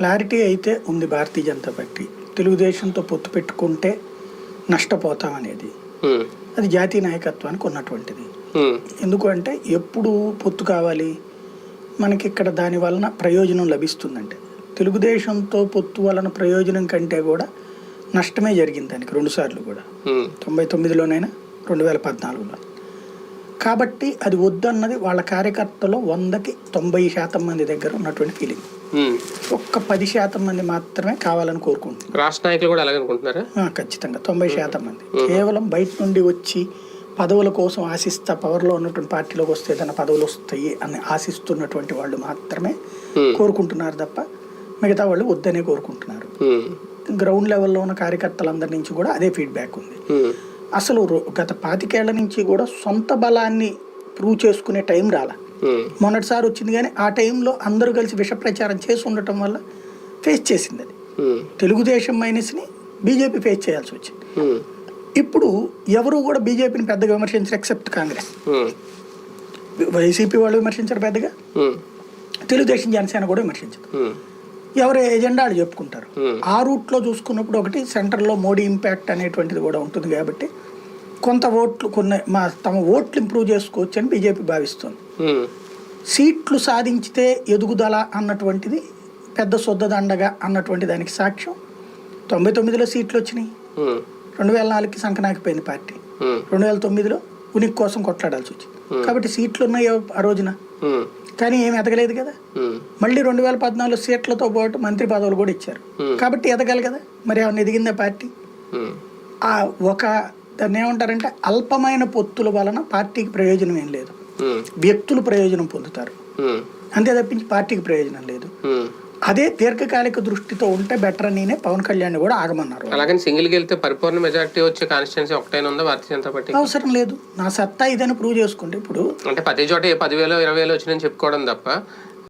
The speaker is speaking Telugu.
క్లారిటీ అయితే ఉంది భారతీయ జనతా పార్టీ. తెలుగుదేశంతో పొత్తు పెట్టుకుంటే నష్టపోతామనేది. ఉమ్, అది జాతీయ నాయకత్వానికి ఉన్నటువంటిది. ఉమ్, ఎందుకు అంటే ఎప్పుడు పొత్తు కావాలి? మనకి ఇక్కడ దాని వలన ప్రయోజనం లభిస్తుందంటే. తెలుగుదేశంతో పొత్తు వలన ప్రయోజనం కంటే కూడా నష్టమే జరిగింది దానికి రెండుసార్లు కూడా. తొంభై తొమ్మిదిలోనైనా రెండు వేల పద్నాలుగులో. కాబట్టి అది వద్దన్నది వాళ్ళ కార్యకర్తలో వందకి తొంభై శాతం మంది దగ్గర ఉన్నటువంటి ఫీలింగ్. ఒక్క పది శాతం మంది మాత్రమే కావాలని కోరుకుంటున్నారు రాష్ట్ర నాయకులు కూడా అలాగే అనుకుంటున్నారా ఖచ్చితంగా. తొంభై శాతం మంది. కేవలం బయట నుండి వచ్చి పదవుల కోసం ఆశిస్తా పవర్లో ఉన్నటువంటి పార్టీలోకి వస్తే ఏదైనా పదవులు వస్తాయి అని ఆశిస్తున్నటువంటి వాళ్ళు మాత్రమే కోరుకుంటున్నారు తప్ప మిగతా వాళ్ళు వద్దనే కోరుకుంటున్నారు. గ్రౌండ్ లెవెల్లో ఉన్న కార్యకర్తలందరి నుంచి కూడా అదే ఫీడ్బ్యాక్ ఉంది. అసలు గత పాతికేళ్ళ నుంచి కూడా సొంత బలాన్ని ప్రూవ్ చేసుకునే టైం రాల. మొన్నటిసారి వచ్చింది కానీ ఆ టైంలో అందరూ కలిసి విష ప్రచారం చేసి ఉండటం వల్ల ఫేస్ చేసింది అది. తెలుగుదేశం మైనస్ని బీజేపీ ఫేస్ చేయాల్సి వచ్చింది. ఇప్పుడు ఎవరు కూడా బీజేపీని పెద్దగా విమర్శించరు ఎక్సెప్ట్ కాంగ్రెస్. వైసీపీ వాళ్ళు విమర్శించరు పెద్దగా. తెలుగుదేశం జనసేన కూడా విమర్శించదు. ఎవరి ఎజెండా వాళ్ళు చెప్పుకుంటారు. ఆ రూట్లో చూసుకున్నప్పుడు ఒకటి సెంటర్లో మోడీ ఇంపాక్ట్ అనేటువంటిది కూడా ఉంటుంది కాబట్టి కొంత ఓట్లు కొన్ని మా తమ ఓట్లు ఇంప్రూవ్ చేసుకోవచ్చు అని బీజేపీ భావిస్తుంది. సీట్లు సాధించితే ఎదుగుదల అన్నటువంటిది పెద్ద సొద్దదండగా అన్నటువంటి దానికి సాక్ష్యం. తొంభై తొమ్మిదిలో సీట్లు వచ్చినాయి. రెండు వేల నాలుగుకి సంకనాకిపోయింది పార్టీ. రెండు వేల తొమ్మిదిలో ఉనికి కోసం కొట్లాడాల్సి వచ్చింది. కాబట్టి సీట్లు ఉన్నాయి ఆ రోజున. కానీ ఏమి ఎదగలేదు కదా. మళ్ళీ రెండు వేల పద్నాలుగు సీట్లతో పాటు మంత్రి పదవులు కూడా ఇచ్చారు. కాబట్టి ఎదగాలి కదా. మరి ఏమన్నా ఎదిగిందా పార్టీ? ఆ ఒక దాన్ని ఏమంటారంటే అల్పమైన పొత్తుల వలన పార్టీకి ప్రయోజనం ఏం లేదు. వ్యక్తులు ప్రయోజనం పొందుతారు. అంతే తప్పించి పార్టీకి ప్రయోజనం లేదు. అదే దీర్ఘకాలిక దృష్టితో ఉంటే బెటర్ అనినే పవన్ కళ్యాణ్ కూడా ఆగమన్నారు. అలాగని సింగిల్కి వెళ్తే పరిపూర్ణ మెజారిటీ వచ్చే కాన్స్టిట్యున్సీ ఒకటైనా ఉందా భారతీయ జనతా పార్టీ అవసరం లేదు. నా సత్తా ఇదని ప్రూవ్ చేసుకుంటే ఇప్పుడు అంటే ప్రతి చోట పదివేలు ఇరవై వేలు వచ్చినాయని చెప్పుకోవడం తప్ప